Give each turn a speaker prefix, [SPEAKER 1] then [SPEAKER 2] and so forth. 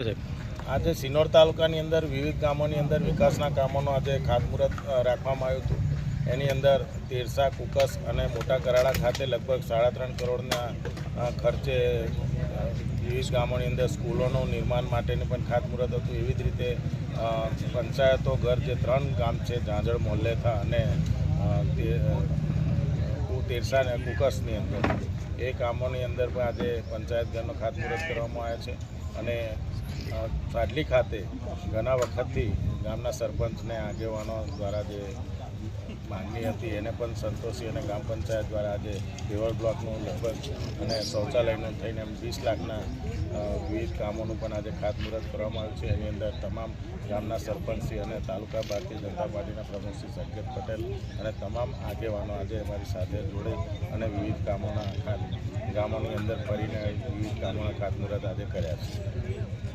[SPEAKER 1] આજે સિનોર તાલુકાની અંદર વિવિધ ગામોની અંદર વિકાસના કામોનું આજે ખાતમુહૂર્ત રાખવામાં આવ્યું હતું. એની અંદર તેરસા, કુકસ અને મોટા કરાડા ખાતે લગભગ સાડા ત્રણ કરોડના ખર્ચે વિવિધ ગામોની અંદર સ્કૂલોનું નિર્માણ માટેનું પણ ખાતમુહૂર્ત હતું. એવી જ રીતે પંચાયતો ઘર જે ત્રણ ગામ છે ઝાંઝળ મોલ્લેથા અને તેરસા અને કુકસની અંદર. એ કામોની અંદર પણ આજે પંચાયત ઘરનો ખાતમુહૂર્ત કરવામાં આવ્યા છે. અને અ, ખાતે ઘણા વખતથી ગામના સરપંચને આગેવાનો દ્વારા જે માંગણી હતી. એને પણ સંતોષી અને ગ્રામ પંચાયત દ્વારા આજે પેવર બ્લોકનું લગભગ અને શૌચાલયનું થઈને એમ વીસ લાખના વિવિધ કામોનું પણ આજે ખાતમુહૂર્ત કરવામાં આવ્યું છે. એની અંદર તમામ ગામના સરપંચશ્રી અને તાલુકા ભારતીય જનતા પાર્ટીના પ્રમુખશ્રી સંકેત પટેલ અને તમામ આગેવાનો આજે અમારી સાથે જોડે અને વિવિધ કામોના ગામોની અંદર ફરીને વિવિધ કામોના ખાતમુહૂર્ત આજે કર્યા છે.